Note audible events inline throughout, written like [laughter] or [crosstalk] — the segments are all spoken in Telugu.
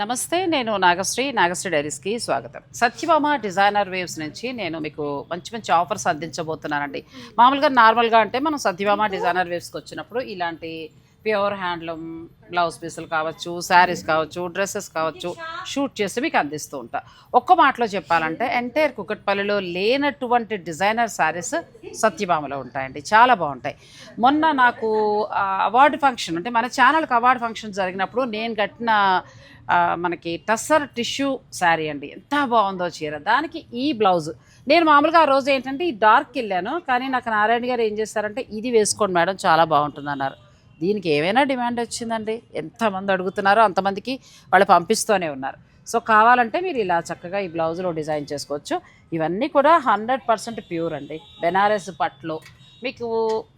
నమస్తే నేను నాగశ్రీ నాగశ్రీ డైరీస్కి స్వాగతం. సత్యభామ డిజైనర్ వేవ్స్ నుంచి నేను మీకు మంచి మంచి ఆఫర్స్ అందించబోతున్నానండి. మామూలుగా నార్మల్గా అంటే మనం సత్యభామ డిజైనర్ వేవ్స్కి వచ్చినప్పుడు ఇలాంటి ప్యూర్ హ్యాండ్లూమ్ బ్లౌజ్ పీసులు కావచ్చు శారీస్ కావచ్చు డ్రెస్సెస్ కావచ్చు షూట్ చేసి మీకు అందిస్తూ ఉంటా. ఒక్క మాటలో చెప్పాలంటే ఎంటైర్ కుకట్పల్లిలో లేనటువంటి డిజైనర్ శారీస్ సత్యభామలో ఉంటాయండి. చాలా బాగుంటాయి. మొన్న నాకు అవార్డు ఫంక్షన్ అంటే మన ఛానల్కి అవార్డు ఫంక్షన్ జరిగినప్పుడు నేను కట్టిన మనకి టస్సర్ టిష్యూ శారీ అండి. ఎంత బాగుందో చీర. దానికి ఈ బ్లౌజ్. నేను మామూలుగా ఆ రోజు ఏంటంటే ఈ డార్క్ వెళ్ళాను. కానీ నాకు నారాయణ గారు ఏం చేస్తారంటే ఇది వేసుకోండి మేడం చాలా బాగుంటుంది అన్నారు దీనికి ఏమైనా డిమాండ్ వచ్చిందండి? ఎంతమంది అడుగుతున్నారో అంతమందికి వాళ్ళు పంపిస్తూనే ఉన్నారు. సో కావాలంటే మీరు ఇలా చక్కగా ఈ బ్లౌజ్లో డిజైన్ చేసుకోవచ్చు. ఇవన్నీ కూడా హండ్రెడ్ పర్సెంట్ ప్యూర్ అండి. బెనారస్ పట్లు మీకు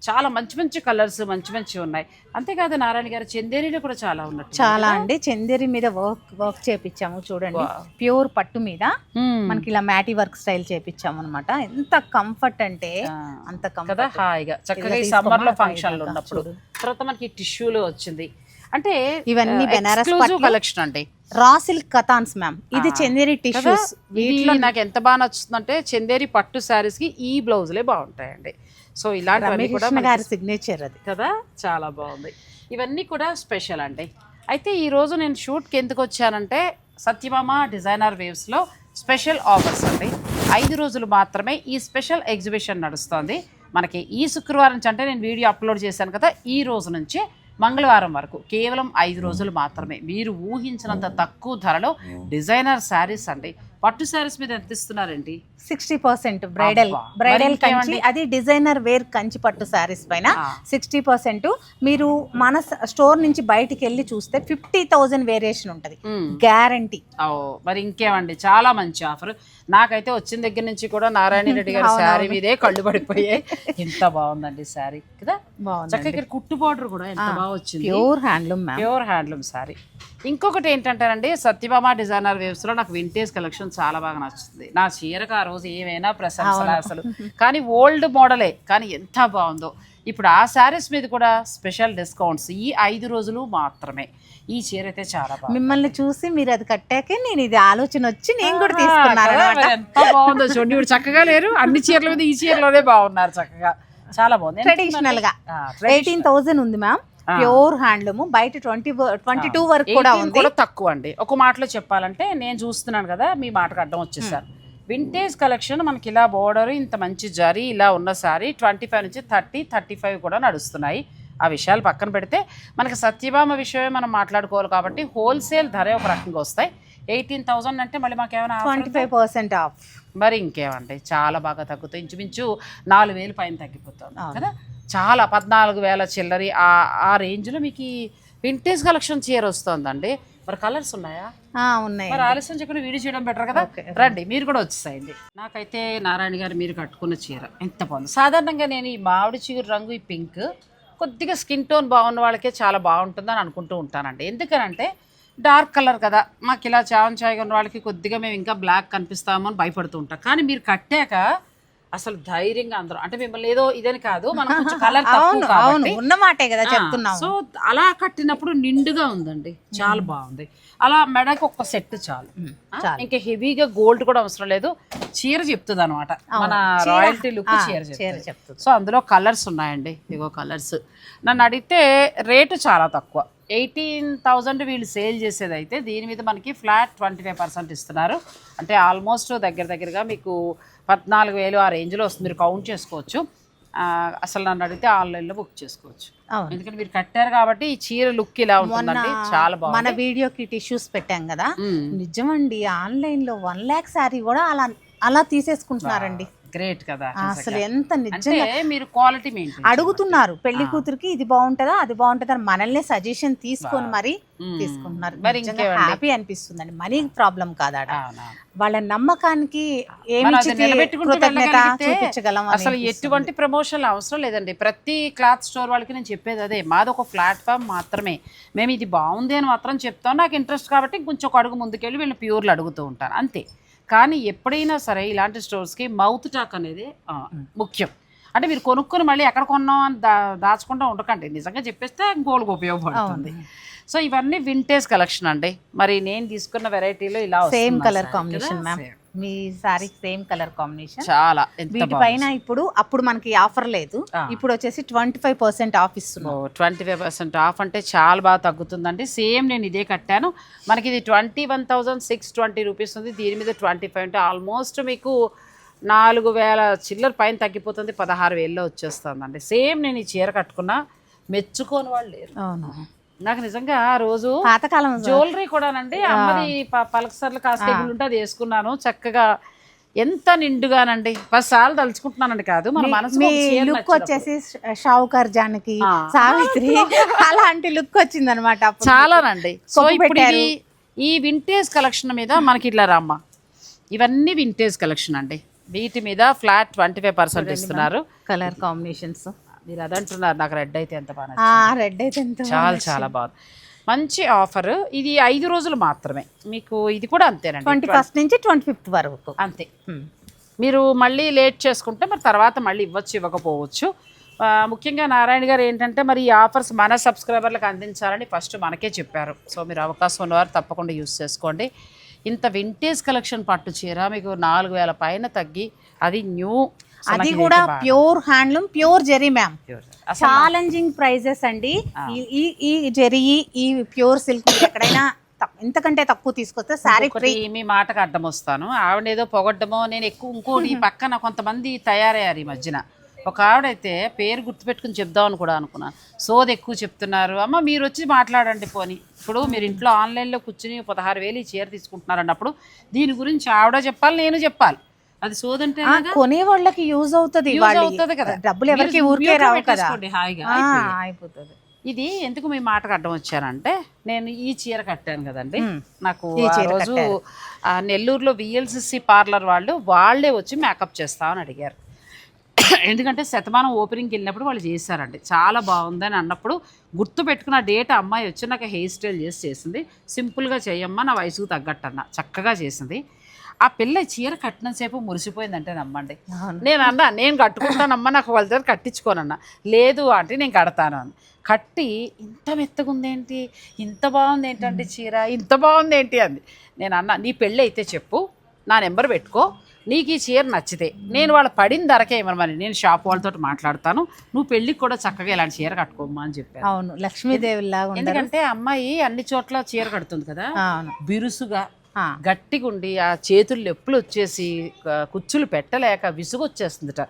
చాలా మంచి మంచి కలర్స్ మంచి మంచి ఉన్నాయి. అంతేకాదు నారాయణ గారు చందేరీలో కూడా చాలా ఉన్నట్టు చాలా అండి. చందేరి మీద వర్క్ వర్క్ చేపించాము చూడండి. ప్యూర్ పట్టు మీద మనకి ఇలా మ్యాటీ వర్క్ స్టైల్ చేపించాము అనమాట ఎంత కంఫర్ట్ అంటే అంత కదా కంఫర్ట్. హాయిగా. చక్కగా ఈ సమ్మర్లో ఫంక్షన్లు హాయిగా ఉన్నప్పుడు. తర్వాత మనకి టిష్యూలో వచ్చింది. అంటే ఇవన్నీ బెనారస్. కలెక్షన్ అండి. Raw silk కథాన్స్ ma'am. ఇది చందేరి టిష్యూస్. వీటిలో నాకు ఎంత బాగా నచ్చుతుందంటే చందేరి పట్టు శారీస్కి ఈ బ్లౌజులే బాగుంటాయండి. సో ఇలాంటివన్నీ కూడా గారి సిగ్నేచర్ అది. కదా చాలా బాగుంది. ఇవన్నీ కూడా స్పెషల్ అండి. అయితే ఈరోజు నేను షూట్కి ఎందుకు వచ్చానంటే సత్యభామ డిజైనర్ వేవ్స్లో స్పెషల్ ఆఫర్స్ అండి. ఐదు రోజులు మాత్రమే ఈ స్పెషల్ ఎగ్జిబిషన్ నడుస్తోంది. మనకి ఈ శుక్రవారం నుంచి అంటే నేను వీడియో అప్లోడ్ చేశాను కదా ఈ రోజు నుంచి మంగళవారం వరకు కేవలం ఐదు రోజులు మాత్రమే. మీరు ఊహించినంత తక్కువ ధరలో డిజైనర్ శారీస్ అండి. పట్టు శారీస్ మీద ఎంత ఇస్తున్నారండి? Sixty percent bridal bridal Kanchi? అది డిజైనర్ వేర్ కంచి పట్టు శారీస్ పైన. సిక్స్టీ పర్సెంట్ మీరు మన స్టోర్ నుంచి బయటికి వెళ్ళి చూస్తే ఫిఫ్టీ థౌజండ్ వేరియేషన్ ఉంటుంది. గ్యారంటీ మరి ఇంకేమండి? చాలా మంచి ఆఫర్ నాకైతే వచ్చిన దగ్గర నుంచి కూడా నారాయణ రెడ్డి గారి. శారీ మీదే కళ్ళు పడిపోయాయి. ఎంత బాగుందండి శారీ కదా? చక్కగా ఇక్కడ కుట్టు బార్డర్ కూడా ఎంత బాగా వచ్చింది. Pure handloom pure handloom sari ఇంకొకటి ఏంటంటేనండి సత్యభామ డిజైనర్ వేవ్స్లో నాకు వింటేజ్ కలెక్షన్ చాలా బాగా నచ్చుతుంది. నా చీరకు ఆ రోజు ఏమైనా ప్రశంసలు అసలు. కానీ ఓల్డ్ మోడలే కానీ ఎంత బాగుందో. ఇప్పుడు ఆ శారీస్ మీద కూడా స్పెషల్ డిస్కౌంట్స్ ఈ ఐదు రోజులు మాత్రమే. ఈ చీర అయితే చాలా బాగుంది. మిమ్మల్ని చూసి మీరు అది కట్టాకే నేను ఇది ఆలోచన వచ్చి నేను కూడా తీసుకున్నాను ఎంత బాగుందో చూడండి. ఇప్పుడు చక్కగా లేరు అన్ని చీరల మీద ఈ చీరలోనే బాగున్నారు చక్కగా. చాలా బాగుంది. ట్రెడిషనల్గా. ఎయిటీన్ థౌసండ్ ఉంది మ్యామ్. Pure handloom. బయట ట్వంటీ ట్వంటీ టూ వరకు కూడా 18 ఉంది. కూడా తక్కువ అండి ఒక మాటలో చెప్పాలంటే నేను చూస్తున్నాను కదా మీ మాటకు అడ్డం వచ్చేసారు. వింటేజ్ కలెక్షన్ మనకి ఇలా బోర్డర్ ఇంత మంచి జరీ ఇలా ఉన్న సారీ ట్వంటీ ఫైవ్ నుంచి థర్టీ థర్టీ ఫైవ్ కూడా నడుస్తున్నాయి. ఆ విషయాలు పక్కన పెడితే మనకి సత్యభామ విషయమే మనం మాట్లాడుకోవాలి కాబట్టి హోల్సేల్ ధరే ఒక రకంగా వస్తాయి. ఎయిటీన్ థౌసండ్ అంటే మళ్ళీ మాకేమైనా ట్వంటీ? Five percent of. మరి ఇంకేమండి చాలా బాగా తగ్గుతాయి. ఇంచుమించు నాలుగు వేలు పైన తగ్గిపోతుంది. కదా? చాలా పద్నాలుగు వేల చిల్లరి ఆ ఆ రేంజ్లో మీకు ఈ వింటేజ్ కలెక్షన్ చీర వస్తుందండి. మరి కలర్స్ ఉన్నాయా? ఉన్నాయి మరి ఆలస్యం చెప్పిన వీడియో చేయడం బెటర్ కదా. రండి మీరు కూడా వచ్చేసాయండి. నాకైతే నారాయణ గారు మీరు కట్టుకున్న చీర ఎంత బాగుంది. సాధారణంగా నేను ఈ మామిడి చిగురు రంగు ఈ పింక్ కొద్దిగా స్కిన్ టోన్ బాగున్న వాళ్ళకే చాలా బాగుంటుందని అనుకుంటూ ఉంటానండి. ఎందుకనంటే డార్క్ కలర్ కదా. మాకు ఇలా చావన్ చాయగా ఉన్న వాళ్ళకి కొద్దిగా మేము ఇంకా బ్లాక్ కనిపిస్తామో అని భయపడుతూ ఉంటాం. కానీ మీరు కట్టాక అసలు ధైర్యంగా అందరూ. అంటే మిమ్మల్ని ఏదో ఇదని కాదు మనం [laughs] కొంచెం కలర్ అవును అవును. ఉన్న మాటే కదా ఆ, చెప్తున్నాము. సో అలా కట్టినప్పుడు నిండుగా ఉందండి. చాలా బాగుంది. అలా మెడకు ఒక సెట్ చాలు. ఇంకా హెవీగా గోల్డ్ కూడా అవసరం లేదు. చీర చెప్తుంది అనమాట మన రాయల్టీ లుక్ చీర చెప్తుంది. సో అందులో కలర్స్ ఉన్నాయండి. ఇగో కలర్స్. నన్ను అడిగితే రేటు చాలా తక్కువ. ఎయిటీన్ థౌజండ్ వీళ్ళు సేల్ చేసేది అయితే దీని మీద మనకి ఫ్లాట్ ట్వంటీ ఫైవ్ పర్సెంట్ ఇస్తున్నారు. అంటే ఆల్మోస్ట్ దగ్గర దగ్గరగా మీకు పద్నాలుగు వేలు ఆ రేంజ్లో వస్తుంది. మీరు కౌంట్ చేసుకోవచ్చు. అసలు నన్ను అడిగితే ఆన్లైన్లో బుక్ చేసుకోవచ్చు. ఎందుకంటే మీరు కట్టారు కాబట్టి ఈ చీర లుక్ ఇలా ఉంటుందండి. చాలా మన బాగుంది వీడియోకి టిష్యూస్ పెట్టాం కదా. నిజమండి ఆన్లైన్లో వన్ ల్యాక్ శారీ కూడా అలా అలా తీసేసుకుంటున్నారండి. గ్రేట్ కదా అసలు ఎంత నిజంగా మీరు క్వాలిటీ అడుగుతున్నారు. పెళ్ళి కూతురికి ఇది బాగుంటుందా అది బాగుంటుందా అని మనల్ని సజెషన్ తీసుకొని మరి. తీసుకుంటున్నారు? హ్యాపీ అనిపిస్తుందండి. మనీ ప్రాబ్లం కాదాడ. అవునా. వాళ్ళ నమ్మకానికి ఏమి కృతజ్ఞత చూపించగలం అసలు. ఎటువంటి ప్రమోషన్ అవసరం లేదండి. ప్రతి క్లాత్ స్టోర్ వాళ్ళకి నేను చెప్పేది అదే. మాది ఒక ప్లాట్ఫామ్ మాత్రమే. మేము ఇది బాగుంది అని మాత్రం చెప్తాం. నాకు ఇంట్రెస్ట్ కాబట్టి కొంచెం ఒక అడుగు ముందుకెళ్ళి వీళ్ళని ప్యూర్లు అడుగుతూ ఉంటాను. అంతే. కానీ ఎప్పుడైనా సరే ఇలాంటి స్టోర్స్కి మౌత్ టాక్ అనేది ముఖ్యం. అంటే మీరు కొనుక్కొని మళ్ళీ ఎక్కడ కొన్నాం అని దా దాచకుండా ఉండకండి. నిజంగా చెప్పేస్తే ఇంకోళ్ళకి ఉపయోగపడుతుంది. సో ఇవన్నీ వింటేజ్ కలెక్షన్ అండి. మరి నేను తీసుకున్న వెరైటీలో ఇలా సేమ్ కలర్ కాంబినేషన్? మ్యామ్. మీ సారీ సేమ్ కలర్ కాంబినేషన్ చాలా ఎంత వీటి పైన ఇప్పుడు అప్పుడు మనకి ఆఫర్ లేదు. ఇప్పుడు వచ్చేసి ట్వంటీ ఫైవ్ పర్సెంట్ ఆఫ్ ఇస్తున్నాం. ట్వంటీ ఫైవ్ పర్సెంట్ ఆఫ్ అంటే చాలా బాగా తగ్గుతుందండి. సేమ్ నేను ఇదే కట్టాను. మనకి ఇది twenty one thousand six twenty rupees ఉంది. దీని మీద ట్వంటీ ఫైవ్ అంటే ఆల్మోస్ట్ మీకు నాలుగు వేల చిల్లర పైన తగ్గిపోతుంది. పదహారు వేలలో వచ్చేస్తుందండి. సేమ్ నేను ఈ చీర కట్టుకున్నా. మెచ్చుకోని వాళ్ళు లేరు. అవును. నాకు నిజంగా ఆ రోజు పాతకాలం జ్యువెలరీ కూడానండి. అమ్మది పలకసర్లు కాస్టేబుల్ ఉంటే అది వేసుకున్నాను. చక్కగా ఎంత నిండుగానండి. పది సార్లు తలుచుకుంటున్నానండి కాదు. మన మనసు లుక్ వచ్చేసి షావుకర్ జానకి. సావిత్రి [laughs] అలాంటి లుక్ వచ్చింది అనమాట చాలానండి. సో ఇప్పుడు ఈ వింటేజ్ కలెక్షన్ మీద మనకి ఇట్లా రామ్మ. ఇవన్నీ వింటేజ్ కలెక్షన్ అండి. వీటి మీద ఫ్లాట్ ట్వంటీ ఫైవ్ పర్సెంట్ ఇస్తున్నారు. Colour combinations. మీరు అదంటున్నారు నాకు రెడ్ అయితే ఎంత బాగా ఆ రెడ్ అయితే ఎంత చాలా చాలా బాగుంది. మంచి ఆఫర్ ఇది ఐదు రోజులు మాత్రమే. మీకు ఇది కూడా అంతేనండి. ట్వంటీ ఫస్ట్ నుంచి ట్వంటీ ఫిఫ్త్ వరకు. అంతే. మీరు మళ్ళీ లేట్ చేసుకుంటే మరి తర్వాత మళ్ళీ ఇవ్వచ్చు ఇవ్వకపోవచ్చు. ముఖ్యంగా నారాయణ గారు ఏంటంటే మరి ఈ ఆఫర్స్ మన సబ్స్క్రైబర్లకు అందించాలని ఫస్ట్ మనకే చెప్పారు. సో మీరు అవకాశం ఉన్నవారు తప్పకుండా యూస్ చేసుకోండి. ఇంత వింటేజ్ కలెక్షన్ పట్టు చీర మీకు నాలుగు వేల పైన తగ్గి అది న్యూ అది కూడా pure handloom pure zari ma'am. Challenging prices అండి. ఈ- ఈ జెరీ ఈ ప్యూర్ సిల్క్ ఎక్కడైనా తక్- ఇంతకంటే తక్కువ తీసుకొస్తే శారీ మీ మాటకు అడ్డం వస్తాను. ఆవిడ ఏదో పొగడ్డమో నేను ఎక్కువ ఇంకోటి ఈ పక్కన కొంతమంది తయారయ్యారు ఈ మధ్యన. ఒక ఆవిడైతే పేరు గుర్తుపెట్టుకుని చెప్దామని కూడా అనుకున్నాను. సోది ఎక్కువ చెప్తున్నారు. అమ్మ మీరు వచ్చి మాట్లాడండి పోని. ఇప్పుడు మీరు ఇంట్లో ఆన్లైన్లో కూర్చుని పదహారు వేలు ఈ చీర తీసుకుంటున్నారు అన్నప్పుడు దీని గురించి ఆవిడ చెప్పాలి నేను చెప్పాలి. అది సోదంటే కొనే వాళ్ళకి యూజ్ అవుతుంది అవుతది కదా. డబ్బులు ఎవరికి ఊరికే రావు కదా. హాయిగా. అయిపోతుంది. ఇది ఎందుకు మీ మాటకు అడ్డం వచ్చానంటే నేను ఈ చీర కట్టాను కదండి. నాకు రోజు నెల్లూరులో విఎల్సిసి పార్లర్ వాళ్ళు వాళ్ళే వచ్చి మేకప్ చేస్తామని అడిగారు. ఎందుకంటే శతమానం ఓపెనింగ్కి వెళ్ళినప్పుడు వాళ్ళు చేశారండి. చాలా బాగుందని అన్నప్పుడు గుర్తు పెట్టుకున్న డేట్ అమ్మాయి వచ్చి నాకు హెయిర్ స్టైల్ చేసి చేసింది. సింపుల్గా చేయమ్మా నా వయసుకు తగ్గట్టు అన్న. చక్కగా చేసింది. ఆ పిల్ల చీర కట్టినంతసేపు మురిసిపోయిందంటే నమ్మండి. నేను అన్నా నేను కట్టుకుంటానమ్మా నాకు వాళ్ళ దగ్గర కట్టించుకోనన్నా. లేదు అంటే నేను కడతాను అని. కట్టి ఇంత మెత్తగా ఉందేంటి ఇంత బాగుంది ఏంటంటే చీర? ఇంత బాగుంది ఏంటి అంది. నేను అన్నా నీ పెళ్ళి అయితే చెప్పు నా నెంబర్ పెట్టుకో నీకు ఈ చీర నచ్చితే. నేను వాళ్ళ పడిన ధరకే ఇవ్వమని నేను షాప్ వాళ్ళతో మాట్లాడతాను. నువ్వు పెళ్ళికి కూడా చక్కగా ఇలాంటి చీర కట్టుకోమ్మా అని చెప్పాను. అవును లక్ష్మీదేవి లాగా ఎందుకంటే అమ్మాయి అన్ని చోట్ల చీర కడుతుంది కదా? బిరుసుగా గట్టిగా ఉండి ఆ చేతులు నొప్పులు వచ్చేసి కుచ్చులు పెట్టలేక విసుగు వచ్చేస్తుందట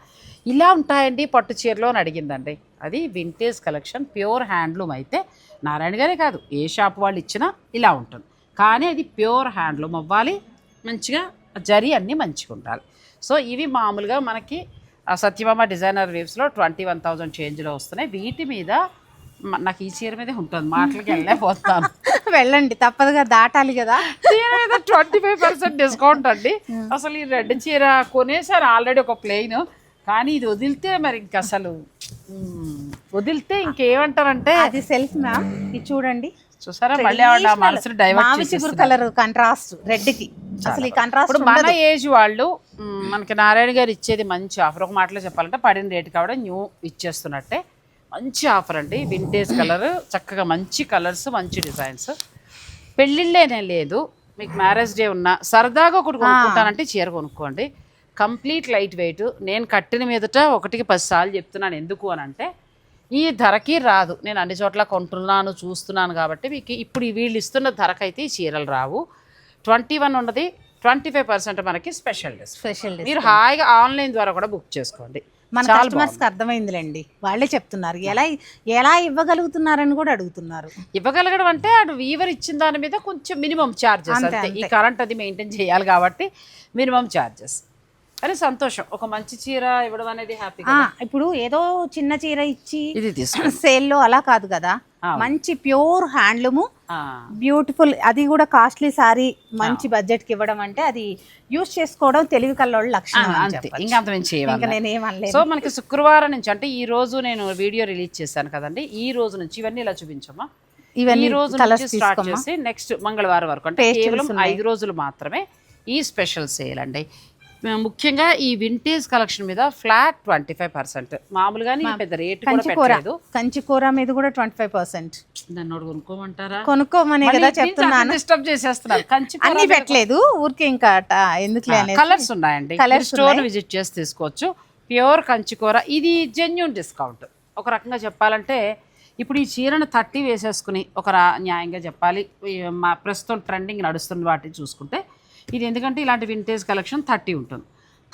ఇలా ఉంటాయండి పట్టు చీరలో అని అడిగిందండి. అది వింటేజ్ కలెక్షన్ ప్యూర్ హ్యాండ్లూమ్ అయితే నారాయణ గారే కాదు ఏ షాప్ వాళ్ళు ఇచ్చినా ఇలా ఉంటుంది. కానీ అది ప్యూర్ హ్యాండ్లూమ్ అవ్వాలి మంచిగా జరి అన్నీ మంచిగా ఉండాలి సో ఇవి మామూలుగా మనకి సత్యభామ డిజైనర్ వేవ్స్లో ట్వంటీ వన్ థౌజండ్ చేంజ్లో వస్తున్నాయి. వీటి మీద నాకు ఈ చీర మీదే ఉంటుంది. మాటలకి వెళ్ళలేకపోతాను [laughs] వెళ్ళండి తప్పదుగా దాటాలి కదా. చీర మీద ట్వంటీ ఫైవ్ పర్సెంట్ డిస్కౌంట్ అండి. అసలు ఈ రెడ్ చీర కొనేసారు ఆల్రెడీ ఒక ప్లెయిన్ కానీ ఇది వదిలితే మరి ఇంక అసలు వదిలితే ఇంకేమంటారంటే అది సెల్ఫ్ మ్యామ్ ఇది చూడండి. చూసారా? మళ్ళీ ఆవిడ నా మనసును డైవర్ట్ మావి చిగురు కలర్ కంట్రాస్ట్ రెడ్కి. అసలు ఈ కంట్రాస్ట్ మన ఏజ్ వాళ్ళు మనకి నారాయణ గారు ఇచ్చేది మంచి ఆఫర్ ఒక మాటలో చెప్పాలంటే పడిన రేటు కాబట్టి న్యూ ఇచ్చేస్తున్నట్టే. మంచి ఆఫర్ అండి. వింటేజ్ కలర్ చక్కగా మంచి కలర్స్ మంచి డిజైన్స్. పెళ్ళిళ్ళేనే లేదు. మీకు మ్యారేజ్ డే ఉన్నా సరదాగా ఒకటి కొనుక్కుంటానంటే చీర కొనుక్కోండి. Complete lightweight. నేను కట్టిన మీదట ఒకటికి పది సార్లు చెప్తున్నాను ఎందుకు అని అంటే ఈ ధరకి రాదు. నేను అన్ని చోట్ల కొంటున్నాను చూస్తున్నాను కాబట్టి మీకు ఇప్పుడు వీళ్ళు ఇస్తున్న ధరకైతే ఈ చీరలు రావు. ట్వంటీ వన్ ఉన్నది ట్వంటీ ఫైవ్ పర్సెంట్ మనకి స్పెషల్ స్పెషల్ మీరు హాయిగా ఆన్లైన్ ద్వారా కూడా బుక్ చేసుకోండి. మన కి అర్థమైందిలేండి. వాళ్ళే చెప్తున్నారు. ఎలా ఎలా ఇవ్వగలుగుతున్నారని కూడా అడుగుతున్నారు. ఇవ్వగలగడం అంటే అటు వీవర్ ఇచ్చిన దాని మీద కొంచెం మినిమం ఛార్జెస్ అంతే, అంతే. ఈ కరెంట్ అది మెయింటైన్ చేయాలి కాబట్టి మినిమం ఛార్జెస్ కానీ సంతోషం. ఒక మంచి చీర ఇవ్వడం అనేది హ్యాపీ ఇప్పుడు ఏదో చిన్న చీర ఇచ్చి ఇది సేల్లో అలా కాదు కదా. మంచి ప్యూర్ హ్యాండ్లూము బ్యూటిఫుల్ అది కూడా కాస్ట్లీ సారీ మంచి బడ్జెట్కి ఇవ్వడం అంటే అది యూస్ చేసుకోవడం తెలివి కల్లోళ్ళ లక్షణం అంతే. ఇంకా అంత ఇంకా సో మనకి శుక్రవారం నుంచి అంటే ఈ రోజు నేను వీడియో రిలీజ్ చేశాను కదండి. ఈ రోజు నుంచి ఇవన్నీ ఇలా చూపించమ్మా. ఇవన్నీ ఈ రోజు స్టార్ట్. చేసి నెక్స్ట్ మంగళవారం వరకు అంటే కేవలం. ఐదు రోజులు మాత్రమే ఈ స్పెషల్ సేల్ అండి. ముఖ్యంగా ఈ వింటేజ్ కలెక్షన్ మీద ఫ్లాట్ ట్వంటీ ఫైవ్ పర్సెంట్ మామూలుగానే పెద్ద రేట్ కంచికూర కంచికూర మీద కూడా ట్వంటీ ఫైవ్ పర్సెంట్ నన్ను కొనుక్కోమంటారా? కొనుక్కోమనే కదా చెప్తున్నాను. డిస్టర్బ్ చేసేస్తున్నారు. కంచి అన్ని పెట్టలేదు. ఊరికే ఇంకా ఎందుకులే అనేది కలర్స్ ఉన్నాయండి. Colours స్టోర్ విజిట్ చేసి తీసుకోవచ్చు. ప్యూర్ కంచికూర ఇది జెన్యున్ డిస్కౌంట్ ఒక రకంగా చెప్పాలంటే ఇప్పుడు ఈ చీరను థర్టీ వేసేసుకుని ఒక రా- న్యాయంగా చెప్పాలి. మా ప్రస్తుతం ట్రెండింగ్ నడుస్తున్న వాటిని చూసుకుంటే ఇది ఎందుకంటే ఇలాంటి వింటేజ్ కలెక్షన్ థర్టీ ఉంటుంది.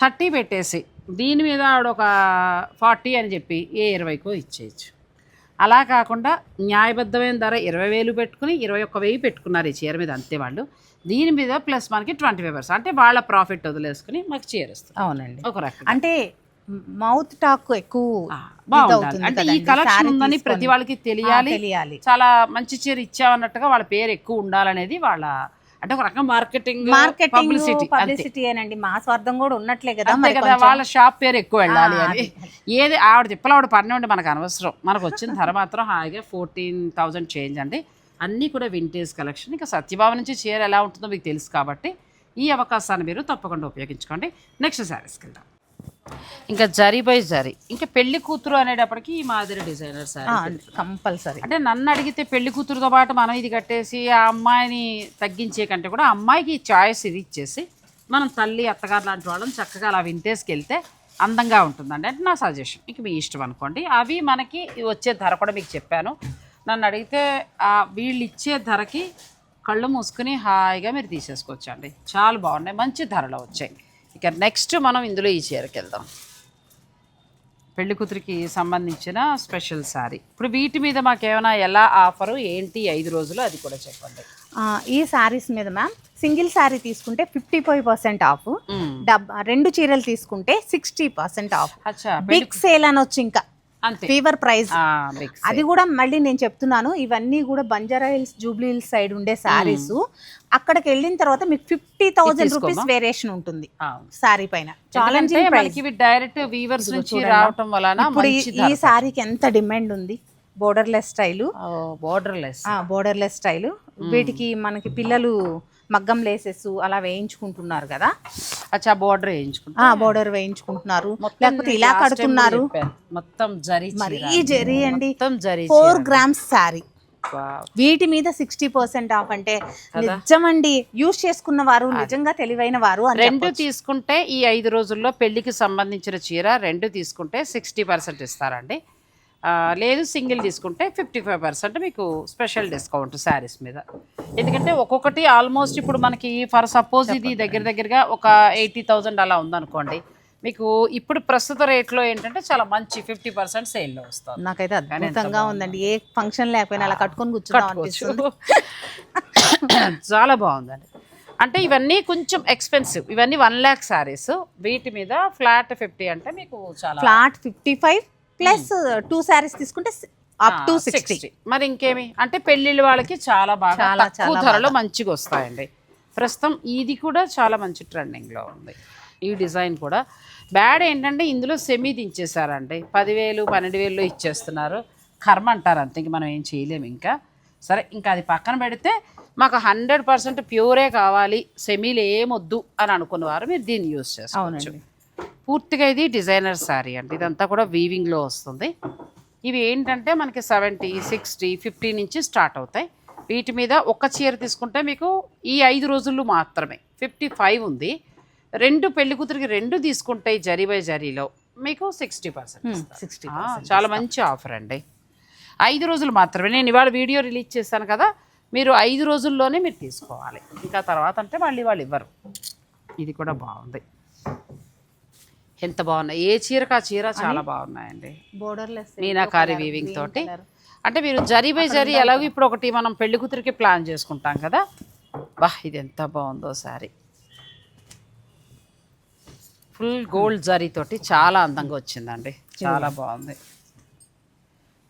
థర్టీ పెట్టేసి దీని మీద ఒక ఫార్టీ అని చెప్పి ఏ ఇరవైకో ఇచ్చేయచ్చు. అలా కాకుండా న్యాయబద్ధమైన ధర ఇరవై వేలు పెట్టుకుని ఇరవై ఒక్క వెయ్యి పెట్టుకున్నారు ఈ చీర మీద అంతే వాళ్ళు. దీని మీద ప్లస్ మనకి ట్వంటీ ఫైవ్ పర్సెంట్ అంటే వాళ్ళ ప్రాఫిట్ వదిలేసుకుని మాకు చీర ఇస్తారు. అవునండి. ఒక రకం అంటే మౌత్ టాక్ ఎక్కువ ఇదవుతుంది అంటే ఈ. కలెక్షన్ ఉందని. ప్రతి వాళ్ళకి తెలియాలి. తెలియాలి. చాలా మంచి చీర ఇచ్చామన్నట్టుగా వాళ్ళ పేరు ఎక్కువ ఉండాలనేది వాళ్ళ అంటే ఒక రకం మార్కెటింగ్ మార్కెటింగ్ పబ్లిసిటీ అనండి మా స్వార్థం కూడా ఉన్నట్లే కదా కదా. వాళ్ళ షాప్ పేరు ఎక్కువ వెళ్ళాలి అని. ఏది ఆవిడ తిప్పలు ఆవిడ పని ఉండి మనకు అనవసరం. మనకు వచ్చిన ధర మాత్రం హాయిగా ఫోర్టీన్ థౌజండ్ చేంజ్ అండి. అన్నీ కూడా వింటేజ్ కలెక్షన్ ఇంకా సత్యభావ నుంచి చీర ఎలా ఉంటుందో మీకు తెలుసు కాబట్టి ఈ అవకాశాన్ని మీరు తప్పకుండా ఉపయోగించుకోండి. నెక్స్ట్ శారీస్కి వెళ్దాం. ఇంకా జరీ బై జరీ. ఇంకా పెళ్ళి కూతురు అనేటప్పటికి ఈ మాదిరి డిజైనర్ శారీ కంపల్సరీ. అంటే నన్ను అడిగితే పెళ్ళి కూతురుతో పాటు మనం ఇది కట్టేసి ఆ అమ్మాయిని తగ్గించే కంటే కూడా అమ్మాయికి చాయిస్ ఇది ఇచ్చేసి మనం తల్లి అత్తగారు లాంటి వాళ్ళని చక్కగా అలా వింటేజ్కి వెళ్తే అందంగా ఉంటుందండి. అంటే నా సజెషన్ ఇక మీ ఇష్టం అనుకోండి. అవి మనకి వచ్చే ధర కూడా మీకు చెప్పాను. నన్ను అడిగితే ఆ వీళ్ళు ఇచ్చే ధరకి కళ్ళు మూసుకుని హాయిగా మీరు తీసేసుకోవచ్చండి. చాలా బాగున్నాయి. మంచి ధరలో వచ్చాయి. ఇక నెక్స్ట్ మనం ఇందులో ఈ చీరకి వెళ్దాం. పెళ్ళి కూతురికి సంబంధించిన స్పెషల్ శారీ ఇప్పుడు వీటి మీద మాకేమైనా ఎలా ఆఫరు ఏంటి ఐదు రోజులు అది కూడా చెప్పండి. ఈ శారీస్ మీద మ్యామ్ సింగిల్ శారీ తీసుకుంటే ఫిఫ్టీ ఫైవ్ పర్సెంట్ ఆఫ్ మ్మ్. డబ్ రెండు చీరలు తీసుకుంటే sixty percent off big sale అనొచ్చు ఇంకా. అంతే ఫీవర్ ప్రైస్. అది కూడా మళ్ళీ నేను చెప్తున్నాను ఇవన్నీ కూడా Banjara hills Jubilee hills side ఉండే శారీస్ అక్కడికి వెళ్ళిన తర్వాత మీకు ఫిఫ్టీ థౌసండ్ రూపీస్ వేరియేషన్ ఉంటుంది. శారీ పైన. ఎందుకంటే ఛాలెంజింగ్ మనకి ప్రైస్ ఇవి డైరెక్ట్ వీవర్స్ నుంచి రావటం వలన ఇప్పుడు ఈ- శారీకి ఎంత డిమాండ్ ఉంది? Borderless style borderless borderless style వీటికి మనకి పిల్లలు మగ్గం లేసెస్ అలా వేయించుకుంటున్నారు కదా. అచ్చా బోర్డర్ వేయించుకుంటా ఆ బోర్డర్ వేయించుకుంటున్నారు. లేకపోతే ఇలా కడుతున్నారు. మొత్తం జరీ మరీ. జరీ అండి. మొత్తం జరీ ఫోర్ గ్రామ్స్ శారీ. వీటి మీద సిక్స్టీ పర్సెంట్ ఆఫ్ అంటే నిజమండి. యూస్ చేసుకున్న వారు నిజంగా తెలివైన వారు రెండు తీసుకుంటే ఈ ఐదు రోజుల్లో పెళ్ళికి సంబంధించిన చీర రెండు తీసుకుంటే సిక్స్టీ పర్సెంట్ ఇస్తారండి. లేదు సింగిల్ తీసుకుంటే ఫిఫ్టీ ఫైవ్ పర్సెంట్ మీకు స్పెషల్ డిస్కౌంట్ శారీస్ మీద. ఎందుకంటే ఒక్కొక్కటి ఆల్మోస్ట్ ఇప్పుడు మనకి ఫర్ సపోజ్ ఇది దగ్గర దగ్గరగా ఒక ఎయిటీ థౌజండ్ అలా ఉందనుకోండి మీకు ఇప్పుడు ప్రస్తుత రేట్లో ఏంటంటే చాలా మంచి ఫిఫ్టీ పర్సెంట్ సేల్లో వస్తుంది. నాకైతే అద్భుతంగా ఉందండి. ఏ ఫంక్షన్ లేకపోయినా అలా కట్టుకొని అనిపిస్తుంది. [coughs] చాలా బాగుందండి. అంటే ఇవన్నీ కొంచెం ఎక్స్పెన్సివ్ ఇవన్నీ వన్ ల్యాక్ శారీస్. వీటి మీద ఫ్లాట్ ఫిఫ్టీ అంటే మీకు చాలా flat fifty five plus two saris తీసుకుంటే అప్ టు సిక్స్టీ 60. మరి ఇంకేమి? అంటే పెళ్ళిళ్ళ వాళ్ళకి చాలా బాగా తక్కువ ధరలో మంచిగా వస్తాయండి. ప్రస్తుతం ఇది కూడా చాలా మంచి ట్రెండింగ్లో ఉంది. ఈ డిజైన్ కూడా. బ్యాడ్ ఏంటంటే ఇందులో సెమీ దించేశారండి. పదివేలు పన్నెండు వేలు ఇచ్చేస్తున్నారు. కర్మ అంటారు అంతే ఇంక మనం ఏం చేయలేము ఇంకా. సరే ఇంకా అది పక్కన పెడితే మాకు హండ్రెడ్ పర్సెంట్ ప్యూరే కావాలి. సెమీలు ఏమొద్దు అని అనుకున్న వారు మీరు దీన్ని యూస్ చేసుకోవచ్చు. అవునండి. పూర్తిగా ఇది డిజైనర్ శారీ అండి. ఇదంతా కూడా వీవింగ్లో వస్తుంది. ఇవి ఏంటంటే మనకి సెవెంటీ సిక్స్టీ ఫిఫ్టీ నుంచి స్టార్ట్ అవుతాయి. వీటి మీద ఒక చీర తీసుకుంటే మీకు ఈ ఐదు రోజులు మాత్రమే ఫిఫ్టీ ఫైవ్ ఉంది. రెండు పెళ్ళి కూతురికి రెండు తీసుకుంటే జరీ బై జరీలో మీకు సిక్స్టీ పర్సెంట్ సిక్స్టీ చాలా మంచి ఆఫర్ అండి. ఐదు రోజులు మాత్రమే. నేను ఇవాళ వీడియో రిలీజ్ చేశాను కదా మీరు ఐదు రోజుల్లోనే మీరు తీసుకోవాలి. ఇంకా తర్వాత అంటే మళ్ళీ వాళ్ళు ఇవ్వరు. ఇది కూడా బాగుంది. ఎంత బాగున్నాయి? ఏ చీరకు ఆ చీర చాలా బాగున్నాయండి. బోర్డర్లెస్ మీనాకారి వీవింగ్ తోటి. అంటే మీరు జరీ బై జరీ ఎలాగో ఇప్పుడు ఒకటి మనం పెళ్ళి కూతురికి ప్లాన్ చేసుకుంటాం కదా. వా ఇది ఎంత బాగుందో సారీ ఫుల్ గోల్డ్ జరీ తోటి చాలా అందంగా వచ్చిందండి. చాలా బాగుంది.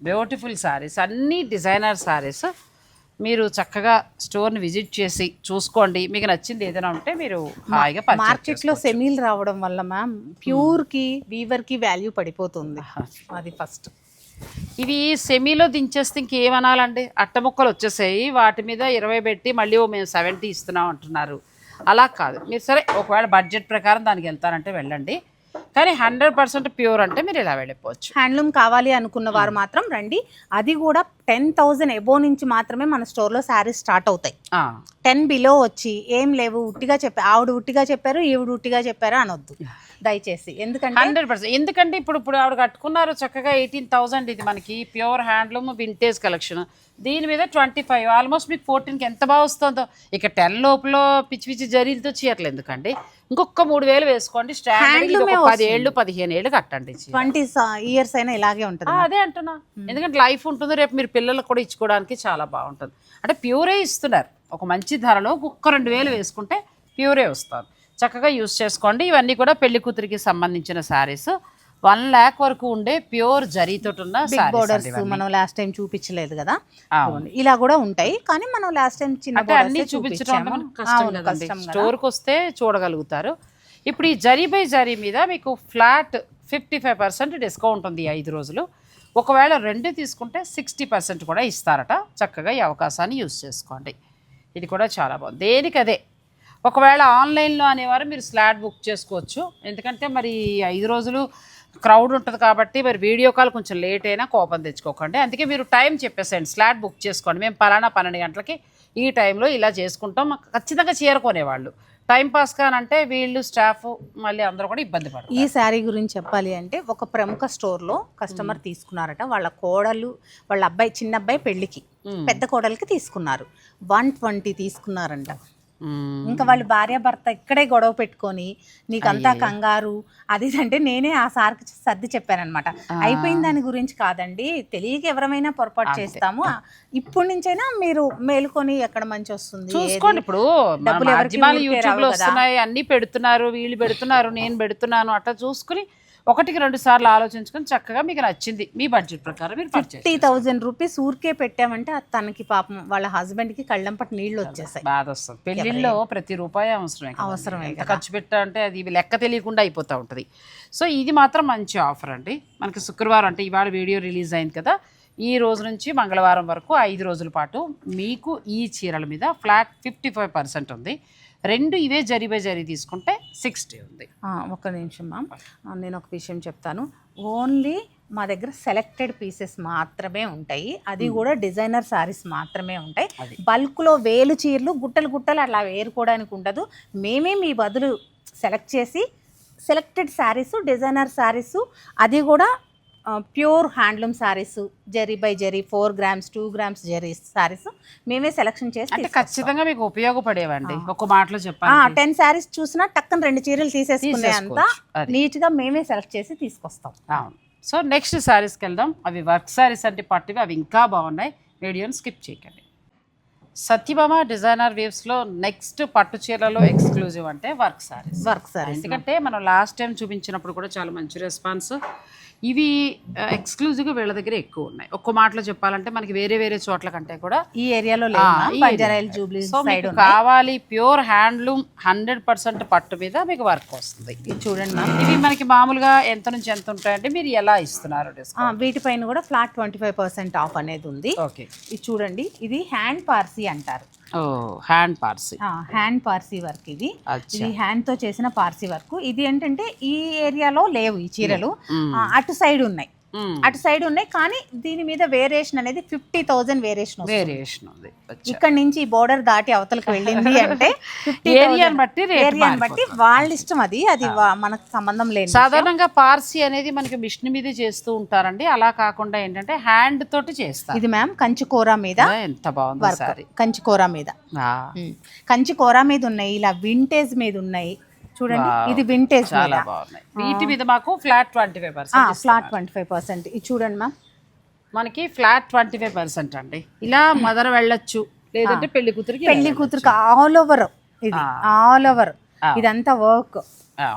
బ్యూటిఫుల్ శారీస్ అన్నీ డిజైనర్ శారీస్. మీరు చక్కగా స్టోర్ని విజిట్ చేసి చూసుకోండి. మీకు నచ్చింది ఏదైనా ఉంటే మీరు హాయిగా purchase మార్కెట్లో సెమీల్ రావడం వల్ల మ్యామ్ ప్యూర్కి వీవర్కి వాల్యూ పడిపోతుంది. అది ఫస్ట్. ఇవి సెమీలో దించేస్తే ఇంకేమనాలండి? అట్ట ముక్కలు వచ్చేసాయి. వాటి మీద ఇరవై పెట్టి మళ్ళీ ఓ మేము సెవెంటీ ఇస్తున్నాం అంటున్నారు. అలా కాదు. మీరు సరే ఒకవేళ బడ్జెట్ ప్రకారం దానికి వెళ్తారంటే వెళ్ళండి. కానీ హండ్రెడ్ పర్సెంట్ ప్యూర్ అంటే మీరు ఇలా వెళ్ళిపోవచ్చు. హ్యాండ్లూమ్ కావాలి అనుకున్న వారు మాత్రం రండి. అది కూడా టెన్ థౌజండ్ ఎబో నుంచి మాత్రమే మన స్టోర్లో శారీస్ స్టార్ట్ అవుతాయి. టెన్ బిలో వచ్చి ఏం లేవు ఉట్టిగా చెప్పారు ఆవిడ ఉట్టిగా చెప్పారు ఈవిడ ఉట్టిగా చెప్పారు అనొద్దు. దయచేసి. ఎందుకంటే హండ్రెడ్ పర్సెంట్. ఎందుకంటే ఇప్పుడు ఇప్పుడు ఆవిడ కట్టుకున్నారు చక్కగా ఎయిటీన్ థౌసండ్ ఇది మనకి ప్యూర్ హ్యాండ్లూమ్ వింటేజ్ కలెక్షన్ దీని మీద ట్వంటీ ఫైవ్ ఆల్మోస్ట్ మీకు ఫోర్టీన్కి ఎంత బాగా వస్తుందో. ఇక టెన్ లోపల పిచ్చి పిచ్చి జరీలతో చీరలు ఎందుకండి? ఇంకొక మూడు వేలు వేసుకోండి స్టాండర్డ్ పది ఏళ్ళు పదిహేను ఏళ్ళు కట్టండి. ట్వంటీ ఇయర్స్ అయినా ఇలాగే ఉంటుంది అదే అంటున్నా. ఎందుకంటే లైఫ్ ఉంటుంది రేపు మీరు పిల్లలకు కూడా ఇచ్చుకోవడానికి చాలా బాగుంటుంది. అంటే ప్యూరే ఇస్తున్నారు. ఒక మంచి ధరలో ఒక్క రెండు వేలు వేసుకుంటే ప్యూరే వస్తారు చక్కగా యూస్ చేసుకోండి. ఇవన్నీ కూడా పెళ్ళి కూతురికి సంబంధించిన శారీస్. వన్ ల్యాక్ వరకు ఉండే ప్యూర్ జరీతో ఉన్న బోర్డర్స్. మనం లాస్ట్ టైం చూపించలేదు కదా. ఇలా కూడా ఉంటాయి. కానీ మనం లాస్ట్ టైం చిన్న అన్ని చూపించడం. స్టోర్కి వస్తే చూడగలుగుతారు. ఇప్పుడు ఈ జరీ బై జరీ మీద మీకు flat fifty five percent discount ఉంది ఐదు రోజులు. ఒకవేళ రెండు తీసుకుంటే సిక్స్టీ పర్సెంట్ కూడా ఇస్తారట. చక్కగా ఈ అవకాశాన్ని యూస్ చేసుకోండి. ఇది కూడా చాలా బాగుంది. దేనికి అదే? ఒకవేళ ఆన్లైన్లో అనేవారు మీరు స్లాట్ బుక్ చేసుకోవచ్చు. ఎందుకంటే మరి ఐదు రోజులు క్రౌడ్ ఉంటుంది కాబట్టి మరి వీడియో కాల్ కొంచెం లేట్ అయినా కోపం తెచ్చుకోకండి. అందుకే మీరు టైం చెప్పేసేయండి. స్లాట్ బుక్ చేసుకోండి. మేము పలానా పన్నెండు గంటలకి ఈ టైంలో ఇలా చేసుకుంటాం. మాకు ఖచ్చితంగా చేరుకునేవాళ్ళు. టైం పాస్ కానంటే వీళ్ళు స్టాఫ్ మళ్ళీ అందరూ కూడా ఇబ్బంది పడతారు. ఈ శారీ గురించి చెప్పాలి అంటే ఒక ప్రముఖ స్టోర్లో కస్టమర్ తీసుకున్నారట. వాళ్ళ కోడలు వాళ్ళ అబ్బాయి చిన్న అబ్బాయి పెళ్ళికి. పెద్ద కోడలికి తీసుకున్నారు. వన్ ట్వంటీ తీసుకున్నారంట. ఇంకా వాళ్ళు భార్య భర్త ఇక్కడే గొడవ పెట్టుకొని నీకంతా కంగారు. అది అంటే నేనే ఆ సార్కి సర్ది చెప్పానమాట అయిపోయిన దాని గురించి కాదండి తెలియక ఎవరమైనా పొరపాటు చేస్తాము. ఇప్పటి నుంచైనా మీరు మేలుకొని ఎక్కడ మంచి వస్తుంది చూసుకోండి ఇప్పుడు డబ్బులు యూట్యూబ్లో. వస్తున్నాయి అన్ని పెడుతున్నారు వీళ్ళు పెడుతున్నారు నేను పెడుతున్నాను అట్లా చూసుకుని ఒకటికి రెండు సార్లు ఆలోచించుకొని చక్కగా మీకు నచ్చింది. మీ బడ్జెట్ ప్రకారం మీరు ఫిఫ్టీ థౌజండ్ రూపీస్ ఊరికే పెట్టామంటే తనకి పాపం వాళ్ళ హస్బెండ్కి కళ్ళంపటి నీళ్ళు వచ్చేసాయి. బాధ వస్తుంది. పెళ్ళిళ్ళలో ప్రతి రూపాయి అవసరమే. అవసరమే ఎంత ఖర్చు పెట్టా అంటే అది లెక్క తెలియకుండా అయిపోతూ ఉంటుంది. సో ఇది మాత్రం మంచి ఆఫర్ అండి. మనకి శుక్రవారం అంటే ఇవాళ వీడియో రిలీజ్ అయింది కదా. ఈ రోజు నుంచి మంగళవారం వరకు ఐదు రోజుల పాటు మీకు ఈ చీరల మీద ఫ్లాట్ ఫిఫ్టీ ఫైవ్ పర్సెంట్ ఉంది. రెండు ఇవే జరీ బై జరీ తీసుకుంటే సిక్స్టీ ఉంది. ఆ, ఒక్క నిమిషం మ్యామ్ నేను ఒక విషయం చెప్తాను. ఓన్లీ మా దగ్గర సెలెక్టెడ్ పీసెస్ మాత్రమే ఉంటాయి. అది కూడా డిజైనర్ సారీస్ మాత్రమే ఉంటాయి. బల్క్లో వేలు చీరలు గుట్టలు గుట్టలు అట్లా వేరుకోవడానికి ఉండదు. మేమే మీ బదులు సెలెక్ట్ చేసి సెలెక్టెడ్ శారీస్ డిజైనర్ శారీస్ అది కూడా pure handloom sarees zari by zari four grams two grams zari sarees మేమే సెలెక్షన్ చేసి అంటే ఖచ్చితంగా మీకు ఉపయోగపడేవండి. ఒక మాటలో చెప్పాలి. టెన్ శారీస్ చూసినా టక్కన రెండు చీరలు తీసేసుకునే అంత తీసేసుకోవచ్చు. అది. నీట్గా మేమే సెలెక్ట్ చేసి తీసుకొస్తాం. అవును. సో నెక్స్ట్ శారీస్కి వెళ్దాం. అవి వర్క్ శారీస్ అంటే పట్టువి అవి ఇంకా బాగున్నాయి. వీడియోని స్కిప్ చేయకండి. సత్యభామ డిజైనర్ వేవ్స్లో నెక్స్ట్ పట్టు చీరలలో ఎక్స్క్లూజివ్ అంటే వర్క్ శారీస్ వర్క్ సారీస్ ఎందుకంటే మనం లాస్ట్ టైం చూపించినప్పుడు కూడా చాలా మంచి రెస్పాన్స్ ఇవి ఎక్స్క్లూజివ్గా వీళ్ళ దగ్గర ఎక్కువ ఉన్నాయి. ఒక్క మాటలో చెప్పాలంటే మనకి వేరే వేరే చోట్ల కంటే కూడా ఈ ఏరియాలో సో మీకు కావాలి ప్యూర్ హ్యాండ్లూమ్ హండ్రెడ్ పర్సెంట్ పట్టు మీద మీకు వర్క్ వస్తుంది. ఇది చూడండి ఇవి మనకి మామూలుగా ఎంత నుంచి ఎంత ఉంటాయంటే మీరు ఎలా ఇస్తున్నారు వీటిపైన కూడా flat twenty five percent off అనేది ఉంది. ఓకే. ఇది చూడండి ఇది హ్యాండ్ పార్సీ అంటారు. Hand Parsi hand Parsi work ఇది. ఇది హ్యాండ్తో చేసిన పార్సీ వర్క్ ఇది ఏంటంటే ఈ ఏరియాలో లేవు ఈ చీరలు. అటు సైడ్ ఉన్నాయి. అటు సైడ్ ఉన్నాయి కానీ దీని మీద వేరియేషన్ అనేది ఫిఫ్టీ థౌజండ్ వేరియేషన్ వేరియేషన్. ఇక్కడ నుంచి ఈ బోర్డర్ దాటి అవతలకి వెళ్ళింది [laughs] అంటే ఏరియాని బట్టి ఏరియాని బట్టి వాళ్ళ ఇష్టం అది అది మనకు సంబంధం లేదు సాధారణంగా పార్సీ అనేది మనకి మిషన్ మీద చేస్తూ ఉంటారండి. అలా కాకుండా ఏంటంటే హ్యాండ్ తోటి చేస్తారు. ఇది మ్యామ్ కంచి కూర మీద ఎంత బాగుంది సారీ. కంచి కూర మీద. ఉమ్. కంచి కూర మీద ఉన్నాయి ఇలా వింటేజ్ మీద ఉన్నాయి. చూడండి. ఇది వింటేజ్ చాలా బాగున్నాయి. వీటి మీద మాకు flat twenty five percent flat twenty five percent ఇది చూడండి మ్యామ్. మనకి ఫ్లాట్ ట్వంటీ ఫైవ్ పర్సెంట్ అండి. ఇలా మదర్ వెళ్ళొచ్చు లేదంటే పెళ్ళి కూతురికి పెళ్ళి కూతురుకి ఆల్ ఓవర్ ఇది ఆల్ ఓవర్. ఇదంతా వర్క్.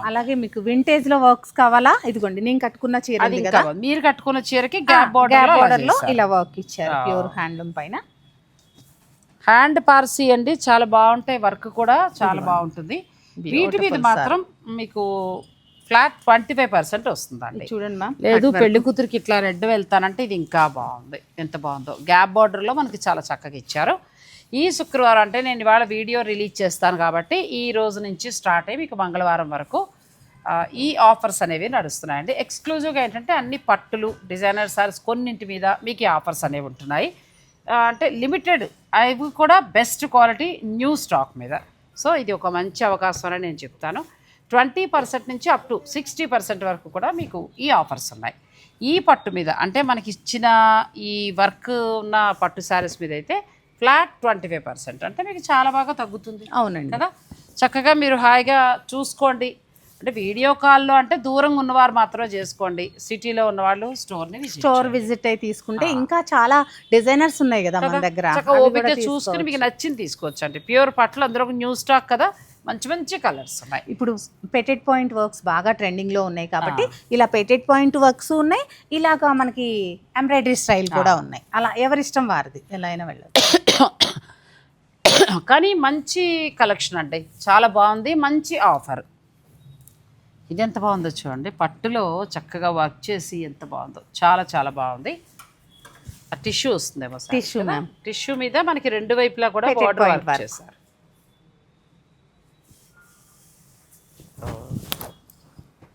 అలాగే మీకు వింటేజ్లో వర్క్స్ కావాలా? ఇదిగోండి నేను కట్టుకున్న చీర కదా. మీరు కట్టుకున్న చీరకి గ్యాప్ బార్డర్లో ఇలా వర్క్ ఇచ్చారు ప్యూర్ హ్యాండ్లూమ్ పైన. హ్యాండ్ పార్సీ అండి చాలా బాగుంటాయి వర్క్ కూడా చాలా బాగుంటుంది. వీటి మీద మాత్రం మీకు ఫ్లాట్ ట్వంటీ ఫైవ్ పర్సెంట్ వస్తుందండి. చూడండి మ్యామ్. లేదు పెళ్ళి కూతురికి ఇట్లా రెడ్ వెళ్తానంటే ఇది ఇంకా బాగుంది. ఎంత బాగుందో. గ్యాప్ బార్డర్లో మనకి చాలా చక్కగా ఇచ్చారు. ఈ శుక్రవారం అంటే నేను ఇవాళ వీడియో రిలీజ్ చేస్తాను కాబట్టి ఈ రోజు నుంచి స్టార్ట్ అయ్యి మీకు మంగళవారం వరకు ఈ ఆఫర్స్ అనేవి నడుస్తున్నాయండి. ఎక్స్క్లూజివ్గా ఏంటంటే అన్ని పట్టులు డిజైనర్ సారీస్ కొన్నింటి మీద మీకు ఈ ఆఫర్స్ అనేవి ఉంటున్నాయి. అంటే లిమిటెడ్ అవి కూడా బెస్ట్ క్వాలిటీ న్యూ స్టాక్ మీద. సో ఇది ఒక మంచి అవకాశం అని నేను చెప్తాను. ట్వంటీ పర్సెంట్ నుంచి అప్ టు సిక్స్టీ పర్సెంట్ వరకు కూడా మీకు ఈ ఆఫర్స్ ఉన్నాయి. ఈ పట్టు మీద అంటే మనకి ఇచ్చిన ఈ వర్క్ ఉన్న పట్టు శారీస్ మీద అయితే ఫ్లాట్ ట్వంటీ ఫైవ్ పర్సెంట్. అంటే మీకు చాలా బాగా తగ్గుతుంది. అవునండి. కదా? చక్కగా మీరు హాయిగా చూసుకోండి. అంటే వీడియో కాల్లో అంటే దూరంగా ఉన్నవారు మాత్రమే చేసుకోండి. సిటీలో ఉన్నవాళ్ళు స్టోర్ని స్టోర్ విజిట్ అయి తీసుకుంటే ఇంకా చాలా డిజైనర్స్ ఉన్నాయి కదా మన దగ్గర. ఓపిక చూసుకుని మీకు నచ్చింది తీసుకోవచ్చు అండి ప్యూర్ పట్లు అందులో న్యూ స్టాక్ కదా మంచి మంచి కలర్స్ ఉన్నాయి. ఇప్పుడు పెటెడ్ పాయింట్ వర్క్స్ బాగా ట్రెండింగ్లో ఉన్నాయి కాబట్టి ఇలా పెటెడ్ పాయింట్ వర్క్స్ ఉన్నాయి ఇలాగా మనకి ఎంబ్రాయిడరీ స్టైల్ కూడా ఉన్నాయి. అలా ఎవరిష్టం వారిది ఎలా అయినా వెళ్ళదు [coughs] కానీ మంచి కలెక్షన్ అండి. చాలా బాగుంది మంచి ఆఫర్ ఇది ఎంత బాగుందో చూడండి. పట్టులో చక్కగా వర్క్ చేసి ఎంత బాగుందో. చాలా చాలా బాగుంది. టిష్యూ వస్తుందేమో Tissue, ma'am. టిష్యూ మీద మనకి రెండు వైపులా కూడా బార్డర్ వర్క్. చేశారు.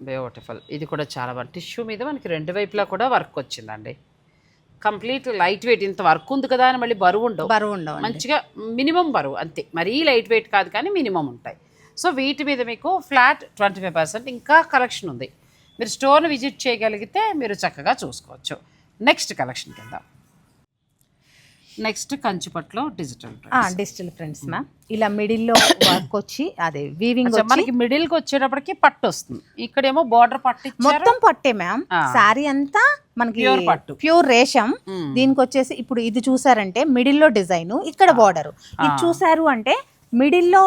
బ్యూటిఫుల్ ఇది కూడా చాలా బాగుంది. టిష్యూ మీద మనకి రెండు వైపులా కూడా వర్క్ వచ్చిందండి. కంప్లీట్ లైట్ వెయిట్ ఇంత వర్క్ ఉంది కదా అని మళ్ళీ బరువు ఉండవు. బరువు ఉండవు మంచిగా మినిమం బరువు. అంతే. మరీ లైట్ వెయిట్ కాదు కానీ మినిమం ఉంటాయి. సో వీటి మీద మీకు ఫ్లాట్ ట్వంటీ ఫైవ్ పర్సెంట్ ఇంకా కలెక్షన్ ఉంది. మీరు స్టోర్ని విజిట్ చేయగలిగితే మీరు చక్కగా చూసుకోవచ్చు. నెక్స్ట్ కలెక్షన్ కింద. నెక్స్ట్ కంచిపట్లో డిజిటల్ డిజిటల్ ప్రింట్స్ మ్యామ్ ఇలా మిడిల్లో వర్క్ వచ్చి అదే వీవింగ్ మనకి మిడిల్కి వచ్చేటప్పటికి పట్టు వస్తుంది. ఇక్కడేమో బార్డర్ పట్టు మొత్తం పట్టే మ్యామ్. శారీ అంతా మనకి Pure పట్టు. ప్యూర్ రేషం. దీనికి వచ్చేసి ఇప్పుడు ఇది చూసారంటే మిడిల్లో డిజైన్ ఇక్కడ బార్డర్ ఇది చూసారు అంటే మిడిల్లో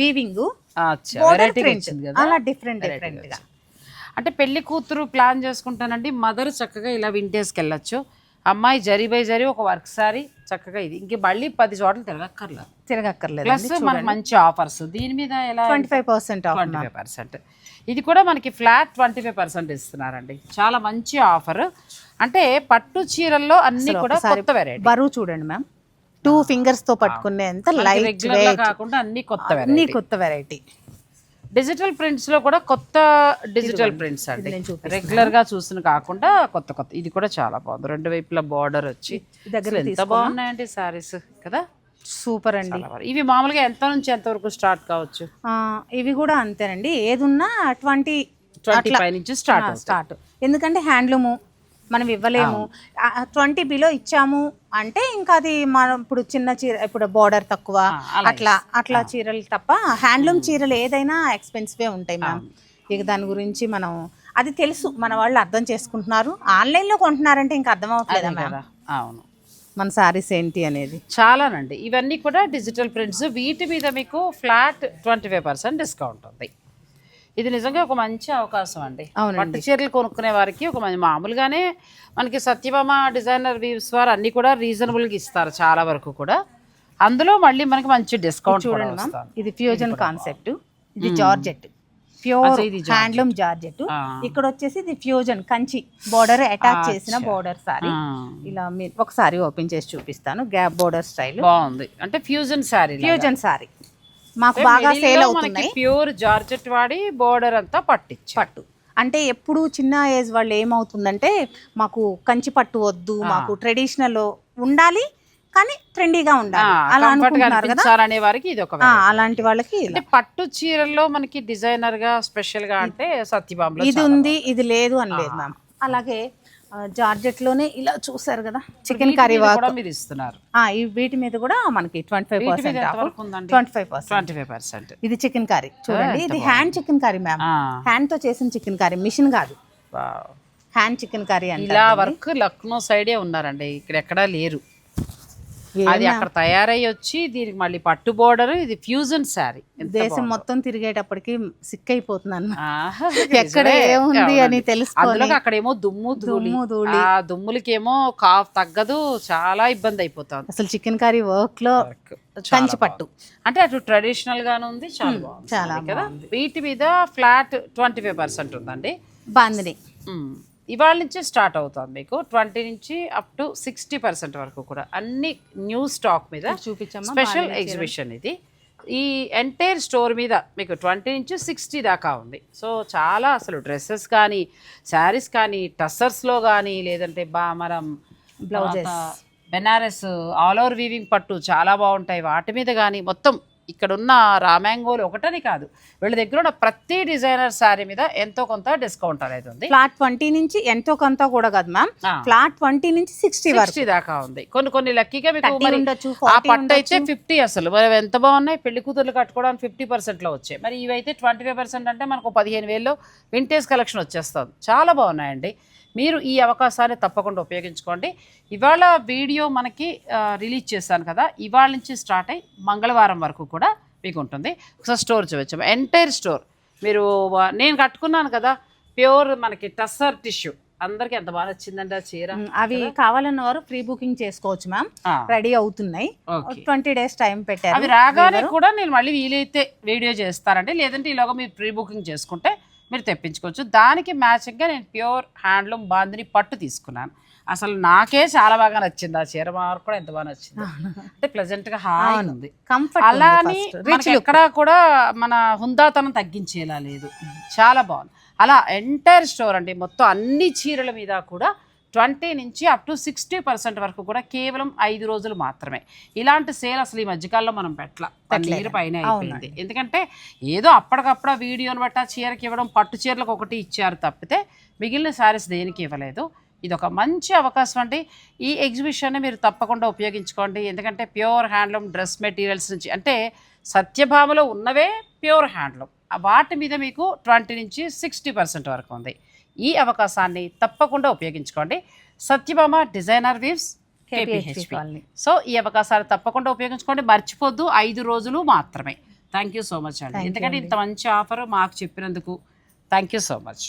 వీవింగ్ అలా డిఫరెంట్ డిఫరెంట్గా. అంటే పెళ్ళి కూతురు ప్లాన్ చేసుకుంటానండి. మదర్ చక్కగా ఇలా వింటేజ్కి వెళ్ళొచ్చు. అమ్మాయి జరీ బై జరీ ఒక వర్క్ సారీ చక్కగా ఇది. ఇంక మళ్ళీ పది చోట్ల తిరగక్కర్లేదు. తిరగక్కర్లేదు ప్లస్ మనకి మంచి ఆఫర్స్ దీని మీద ఎలా twenty five percent twenty five percent ఇది కూడా మనకి ఫ్లాట్ ట్వంటీ ఫైవ్ పర్సెంట్ ఇస్తున్నారండి. చాలా మంచి ఆఫర్ అంటే పట్టు చీరల్లో అన్ని కూడా కొత్త వెరైటీ బరువు చూడండి మ్యామ్. టూ ఫింగర్స్తో పట్టుకునేంత లైట్ కాకుండా అన్ని కొత్త అన్ని కొత్త వెరైటీ డిజిటల్ ప్రింట్స్లో కూడా కొత్త డిజిటల్ ప్రింట్స్ అండి. రెగ్యులర్గా చూసిన కాకుండా కొత్త కొత్త. ఇది కూడా చాలా బాగుంది. రెండు వైపులా బార్డర్ వచ్చి. ఎంత బాగున్నాయండి సారీస్ కదా? సూపర్ అండి. ఇవి మామూలుగా ఎంత నుంచి ఎంత వరకు స్టార్ట్ కావచ్చు? ఇవి కూడా అంతేనండి. ఏదున్నా ట్వంటీ ట్వంటీ ఫైవ్ నుంచి స్టార్ట్ స్టార్ట్ ఎందుకంటే హ్యాండ్లూము మనం ఇవ్వలేము. ట్వంటీ బిలో ఇచ్చాము అంటే ఇంకా అది మనం ఇప్పుడు చిన్న చీర ఇప్పుడు బార్డర్ తక్కువ అట్లా అట్లా చీరలు తప్ప హ్యాండ్లూమ్ చీరలు ఏదైనా ఎక్స్పెన్సివే ఉంటాయి మ్యామ్ ఇక దాని గురించి మనం అది తెలుసు మన వాళ్ళు అర్థం చేసుకుంటున్నారు. ఆన్లైన్లో కొంటున్నారంటే ఇంకా అర్థం అవ్వట్లేదా మ్యామ్ కదా. అవును. మన సారీస్ ఏంటి అనేది. చాలానండి. ఇవన్నీ కూడా డిజిటల్ ప్రింట్స్ వీటి మీద మీకు flat twenty five percent discount ఉంది. ఇది నిజంగా ఒక మంచి అవకాశం అండి. పట్టు చీరలు కొనుక్కునే వారికి ఒక మంచి మామూలుగానే మనకి సత్యభామ డిజైనర్ వీవ్స్ వారు అన్ని కూడా రీజనబుల్గా ఇస్తారు చాలా వరకు కూడా. అందులో మళ్ళీ మనకి మంచి డిస్కౌంట్ చూడండి మ్యామ్. ఇది ఫ్యూజన్ కాన్సెప్ట్ ఇది జార్జెట్ ప్యూర్. Handloom georgette. ఇక్కడ వచ్చేసి ఇది ఫ్యూజన్ కంచి బార్డర్ అటాచ్ చేసిన బార్డర్ సారీ ఇలా మీరు ఒకసారి ఓపెన్ చేసి చూపిస్తాను. గ్యాప్ బోర్డర్ స్టైల్ బాగుంది. అంటే ఫ్యూజన్ శారీ ఫ్యూజన్ సారీ మాకు బాగా సేల్ అవుతున్నాయి. ప్యూర్ జార్జెట్ వాడి బోర్డర్ అంతా పట్టించి పట్టు. అంటే ఎప్పుడు చిన్న ఏజ్ వాళ్ళు ఏమవుతుందంటే మాకు కంచి పట్టు వద్దు మాకు ట్రెడిషనల్ ఉండాలి కానీ ట్రెండీగా ఉండాలి. అలా అనుకుంటున్నారు కదా? వారికి ఇది ఒక అలాంటి వాళ్ళకి పట్టు చీరల్లో మనకి డిజైనర్గా స్పెషల్గా అంటే సత్యభామలో ఇది ఉంది ఇది లేదు అని లేదు మ్యామ్ అలాగే ఆ, జార్జెట్లోనే ఇలా చూసారు కదా. చికెన్ కర్రీ మీరు ఇస్తున్నారు. వీటి మీద కూడా మనకి twenty five percent twenty five percent twenty five percent ఇది చికెన్ కర్రీ. చూడండి ఇది హ్యాండ్ చికెన్ కర్రీ మ్యామ్ హ్యాండ్తో చేసిన చికెన్ కర్రీ మిషన్ కాదు. హ్యాండ్ చికెన్ కర్రీ అంటే ఇలా వర్క్ లక్నో సైడే ఉన్నారండి. ఇక్కడ ఎక్కడా లేరు. అది అక్కడ తయారయ్యి వచ్చి దీనికి మళ్ళీ పట్టు బోర్డర్ ఇది ఫ్యూజన్ శారీ. దేశం మొత్తం తిరిగేటప్పటికి సిక్ అయిపోతున్నాను ఎక్కడ ఏముంది అని తెలుసుకొని అందులో అక్కడేమో దుమ్ము దుమ్ము, ధూళి. ఆ దుమ్ములకేమో కాఫ్ తగ్గదు చాలా ఇబ్బంది అయిపోతుంది. అసలు చికెన్ కర్రీ వర్క్లో కంచి పట్టు. అంటే అటు ట్రెడిషనల్ గానే ఉంది చాలా బాగుంది. చాలా కదా? వీటి మీద ఫ్లాట్ ట్వంటీ ఫైవ్ పర్సెంట్ ఉందండి. బాందిని. ఇవాళ నుంచి స్టార్ట్ అవుతుంది మీకు ట్వంటీ నుంచి అప్ టు సిక్స్టీ పర్సెంట్ వరకు కూడా. అన్ని న్యూ స్టాక్ మీద చూపించమ్మా స్పెషల్ ఎగ్జిబిషన్ ఇది. ఈ ఎంటైర్ స్టోర్ మీద మీకు ట్వంటీ నుంచి సిక్స్టీ దాకా ఉంది. సో చాలా అసలు డ్రెస్సెస్ కానీ శారీస్ కానీ టస్సర్స్లో కానీ లేదంటే బామరం Blouses. Banaras all over weaving పట్టు చాలా బాగుంటాయి. వాటి మీద కానీ మొత్తం ఇక్కడ ఉన్న రామ్యాంగోలు ఒకటని కాదు. వీళ్ళ దగ్గర ఉన్న ప్రతి డిజైనర్ శారీ మీద ఎంతో కొంత డిస్కౌంట్ అనేది ఉంది. ఫ్లాట్ ట్వంటీ నుంచి ఎంతో కొంత కూడా కాదు మ్యామ్. ఫ్లాట్ ట్వంటీ నుంచి సిక్స్టీ సిక్స్టీ దాకా ఉంది. కొన్ని కొన్ని లక్కీగా మీకు 30 మరి ఉండొచ్చు, ఆ 40 పట్టు అయితే ఫిఫ్టీ అసలు. మరి ఎంత బాగున్నాయి? పెళ్ళి కూతుర్లు కట్టుకోవడానికి ఫిఫ్టీ పర్సెంట్లో వచ్చాయి. మరి ఇవైతే ట్వంటీ ఫైవ్ పర్సెంట్ అంటే మనకు పదిహేను వేల్లో వింటేజ్ కలెక్షన్ వచ్చేస్తుంది. చాలా బాగున్నాయండి. మీరు ఈ అవకాశాన్ని తప్పకుండా ఉపయోగించుకోండి. ఇవాళ వీడియో మనకి రిలీజ్ చేశాను కదా ఇవాళ నుంచి స్టార్ట్ అయ్యి మంగళవారం వరకు కూడా మీకు ఉంటుంది. ఒకసారి స్టోర్ చూపించాము ఎంటైర్ స్టోర్ మీరు నేను కట్టుకున్నాను కదా ప్యూర్ మనకి టస్సర్ టిష్యూ. అందరికీ ఎంత బాగా నచ్చిందండి ఆ చీర. అవి కావాలన్న వారు ప్రీ బుకింగ్ చేసుకోవచ్చు మ్యామ్. రెడీ అవుతున్నాయి. ట్వంటీ డేస్ టైం పెట్టారు. అవి రాగానే కూడా నేను మళ్ళీ వీలైతే వీడియో చేస్తానండి. లేదంటే ఈలోగా మీరు ప్రీ బుకింగ్ చేసుకుంటే మీరు తెప్పించుకోవచ్చు. దానికి మ్యాచింగ్గా నేను ప్యూర్ హ్యాండ్లూమ్ బాందిని పట్టు తీసుకున్నాను. అసలు నాకే చాలా బాగా నచ్చింది. ఆ చీర మా వారికి కూడా ఎంత బాగా నచ్చింది. అంటే ప్లెజెంట్గా హాయి ఉంది. కంఫర్ట్ అలా అని మనకి ఎక్కడా కూడా మన హుందాతనం తగ్గించేలా లేదు. చాలా బాగుంది. అలా ఎంటైర్ స్టోర్ అండి. మొత్తం అన్ని చీరల మీద కూడా ట్వంటీ నుంచి అప్ టు సిక్స్టీ పర్సెంట్ వరకు కూడా కేవలం ఐదు రోజులు మాత్రమే. ఇలాంటి సేల్ అసలు ఈ మధ్యకాలంలో మనం పెట్టల. నీరు పైన అయిపోయింది. ఎందుకంటే ఏదో అప్పటికప్పుడు ఆ వీడియోని బట్టి ఆ చీరకి ఇవ్వడం పట్టు చీరలకు ఒకటి ఇచ్చారు తప్పితే మిగిలిన శారీస్ దేనికి ఇవ్వలేదు. ఇది ఒక మంచి అవకాశం అండి. ఈ ఎగ్జిబిషన్ని మీరు తప్పకుండా ఉపయోగించుకోండి. ఎందుకంటే ప్యూర్ హ్యాండ్లూమ్ డ్రెస్ మెటీరియల్స్ నుంచి అంటే సత్యభామలో ఉన్నవే ప్యూర్ హ్యాండ్లూమ్. వాటి మీద మీకు ట్వంటీ నుంచి సిక్స్టీ పర్సెంట్ వరకు ఉంది. ఈ అవకాశాన్ని తప్పకుండా ఉపయోగించుకోండి. Satyabhama designer weaves KPHB so ఈ అవకాశాలు తప్పకుండా ఉపయోగించుకోండి. మర్చిపోద్దు ఐదు రోజులు మాత్రమే. థ్యాంక్ యూ సో మచ్ అండి. ఎందుకంటే ఇంత మంచి ఆఫర్ మాకు చెప్పినందుకు. Thank you so much